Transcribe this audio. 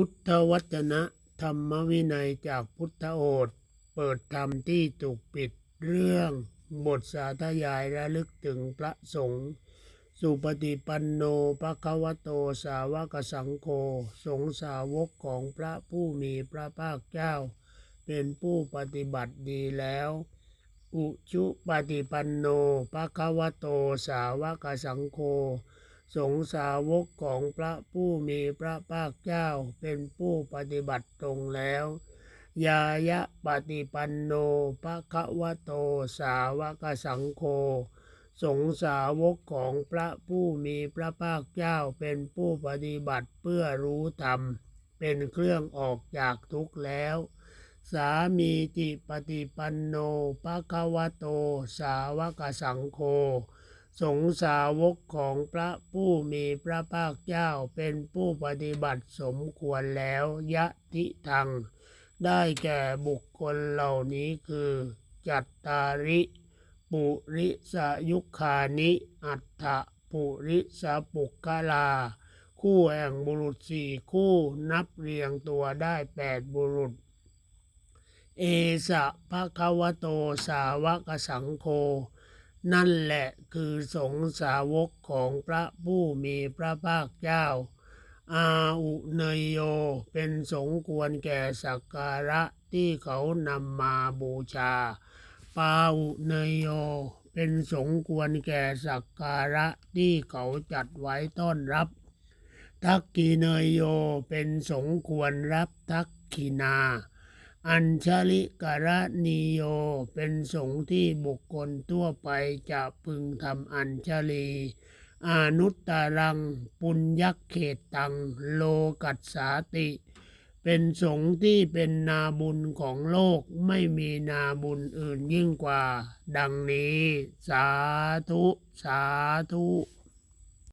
พุทธวจนะ ธรรมวินัยจากพุทธโอษฐ์เปิดธรรมที่ถูกปิดเรื่องบทสาธยายระลึกถึงพระสงฆ์สุปฏิปันโนภะคะวโตสาวกสังโฆสงสาวกของพระผู้มีพระภาคเจ้า เป็นผู้ปฏิบัติดีแล้ว อุชุปฏิปันโนภะคะวโตสาวกสังโฆ สงสาวกของพระผู้มีพระภาคเจ้าเป็นผู้ปฏิบัติตรงแล้ว ยายะปฏิปันโนภะคะวะโตสาวกสังโฆสงสาวกของพระผู้มีพระภาคเจ้าเป็นผู้ปฏิบัติเพื่อรู้ธรรม เป็นเครื่องออกจากทุกข์แล้ว สามีจิปฏิปันโนภะคะวะโตสาวกสังโฆ สงสาวกของพระผู้มีพระภาคเจ้าเป็นผู้ปฏิบัติสมควรแล้วยะทิทัง ได้แก่บุคคลเหล่านี้คือ จัตตาริ ปุริสยุคานิ อัฏฐปุริสปุกกลา คู่แห่งบุรุษสี่คู่นับเรียงตัวได้แปดบุรุษ เอสะภะคะวะโตสาวกสังโฆ นั่นแหละคือสงสาวกของพระผู้มีพระภาคเจ้า อาอุเนยโยเป็นสงควรแก่สักการะที่เขานำมาบูชา ปาอุเนยโยเป็นสงควรแก่สักการะที่เขาจัดไว้ต้อนรับ ทักกีเนยโยเป็นสงควรรับทักขีนา อัญชลิกรณีโย เป็นสงฆ์ที่บุคคลทั่วไปจะพึงทำอัญชลีอานุตตรัง ปุญญเขตตัง โลกัสสาติ เป็นสงฆ์ที่เป็นนาบุญของโลกไม่มีนาบุญอื่นยิ่งกว่า ดังนี้ สาธุ สาธุ